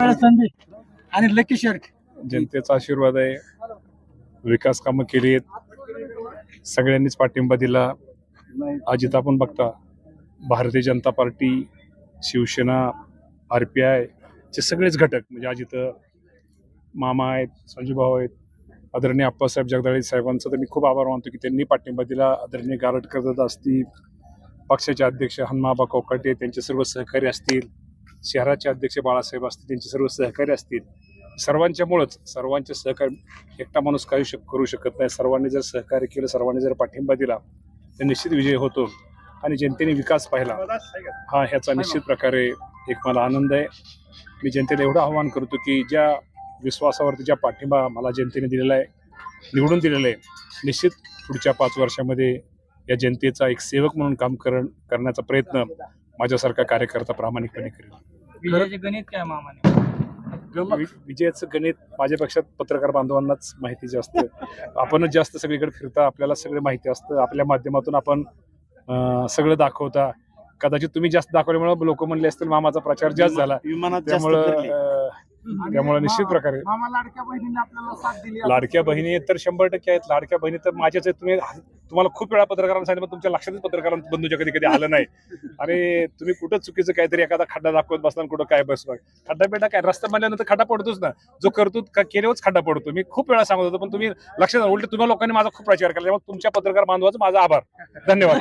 संधी. आणि lucky shirt जनतेचा आशीर्वाद आहे. विकास कामं केली आहेत सगळ्यांनीच पाठिंबा दिला. आज इथं आपण बघता Bharatiya Janata Party Shivsena R P I चे सगळेच घटक म्हणजे आज इथं मामा आहेत संजूभाऊ आहेत आदरणीय आप्पासाहेब जगदाळे साहेबांचं तर मी खूप आभार मानतो की त्यांनी पाठिंबा दिला. आदरणीय गारटकर दादा असतील पक्षाचे अध्यक्ष हनुमाबा कोकाटे त्यांचे सर्व सहकारी असतील. शहराचे अध्यक्ष बाळासाहेब असतील त्यांचे सर्व सहकारी असतील सर्वांच्यामुळंच सर्वांचे सहकार्य एकटा माणूस काही शक करू शकत नाही. सर्वांनी जर सहकार्य केलं सर्वांनी जर पाठिंबा दिला तर निश्चित विजय होतो आणि जनतेने विकास पाहिला. हा ह्याचा निश्चित प्रकारे एक मला आनंद आहे. मी जनतेला एवढं आवाहन करतो की ज्या विश्वासावरती ज्या पाठिंबा मला जनतेने दिलेला आहे निवडून दिलेला आहे निश्चित पुढच्या पाच वर्षामध्ये या जनतेचा एक सेवक म्हणून काम करण करण्याचा प्रयत्न माझ्यासारखा कार्यकर्ता प्रामाणिकपणे करेल. विजयाचे गणित काय मामाने? विजयाचं गणित माझ्यापेक्षा पत्रकार बांधवांनाच माहिती जास्त. आपणच जास्त सगळीकडे फिरता आपल्याला सगळं माहिती असतं. आपल्या माध्यमातून आपण सगळं दाखवता. कदाचित तुम्ही जास्त दाखवल्यामुळे लोक म्हणले असतील मामाचा प्रचार जास्त झाला. त्यामुळं त्यामुळे निश्चित प्रकारे. मामा लाडक्या बहिणीने आपल्याला साथ दिली लाडक्या बहिणी तर शंभर टक्के आहेत. लाडक्या बहिणी तर माझ्याच आहेत. तुम्ही तुम्हाला खूप वेळा पत्रकारांना सांगितलं तुमच्या लक्षातच पत्रकारांना बंधूच्या कधी कधी आलं नाही. आणि तुम्ही कुठं चुकीचं काहीतरी एखादा खड्डा दाखवत बसला कुठं काय बसला खड्डा पेटा काय? रस्ता म्हणल्यानंतर खड्डा पडतोच ना. जो करतो का केल्यावरच खड्डा पडतो. मी खूप वेळा सांगत होतो पण तुम्ही लक्षात उलट तुम्हाला लोकांनी माझा खूप प्रचार केला. त्यामुळे तुमच्या पत्रकार बांधवाचा माझा आभार. धन्यवाद.